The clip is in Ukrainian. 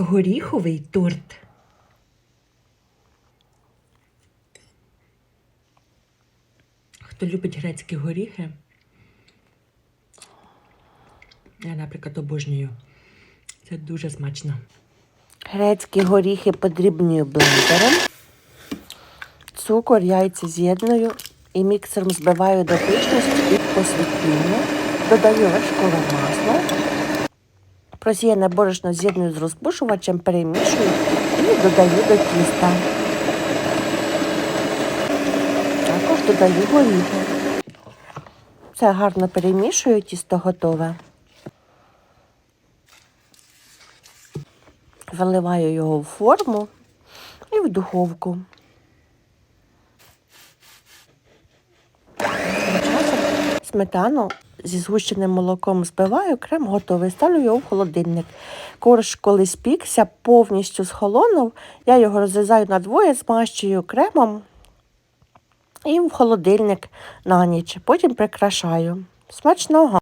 горіховий торт. Хто любить грецькі горіхи? Я, наприклад, обожнюю. Це дуже смачно. Грецькі горіхи подрібнюю блендером. Цукор, яйця з'єдную і міксером збиваю до пишності і посвітління. Додаю вершкове масло. Просіяне борошно з'єдную з розпушувачем, перемішую і додаю до тіста. Також додаю горіхи. Все гарно перемішую, тісто готове. Заливаю його в форму і в духовку. Сметану зі згущеним молоком збиваю, крем готовий, ставлю його в холодильник. Корж, коли спікся, повністю схолонув, я його розрізаю на двоє, змащую кремом і в холодильник на ніч. Потім прикрашаю. Смачного!